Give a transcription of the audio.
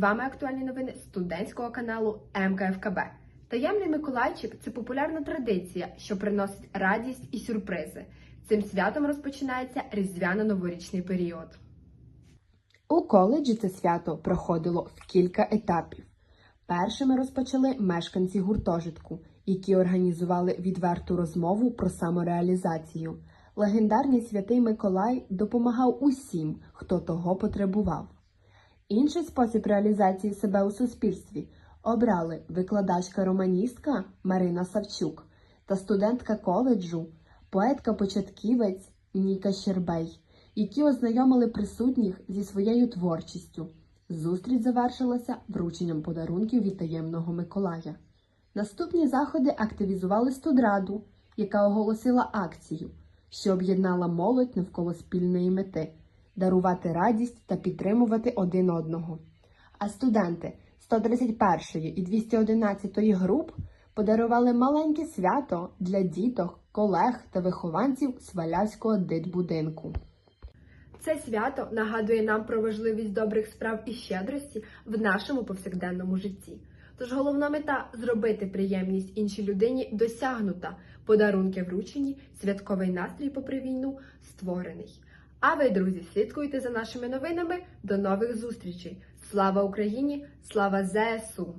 вами актуальні новини студентського каналу МКФКБ. Таємний Миколайчик це популярна традиція, що приносить радість і сюрпризи. Цим святом розпочинається різдвяно-новорічний період. У коледжі це свято проходило в кілька етапів. Першими розпочали мешканці гуртожитку, які організували відверту розмову про самореалізацію. Легендарний святий Миколай допомагав усім, хто того потребував. Інший спосіб реалізації себе у суспільстві обрали викладачка-романістка Марина Савчук та студентка коледжу, поетка-початківець Ніка Щербей, які ознайомили присутніх зі своєю творчістю. Зустріч завершилася врученням подарунків від таємного Миколая. Наступні заходи активізували студраду, яка оголосила акцію, що об'єднала молодь навколо спільної мети дарувати радість та підтримувати один одного. А студенти 131 і 211 груп подарували маленьке свято для діток, колег та вихованців Свалявського дитбудинку. Це свято нагадує нам про важливість добрих справ і щедрості в нашому повсякденному житті. Тож головна мета зробити приємність іншій людині досягнута, подарунки вручені, святковий настрій попри війну створений. А ви, друзі, слідкуйте за нашими новинами. До нових зустрічей! Слава Україні! Слава ЗСУ!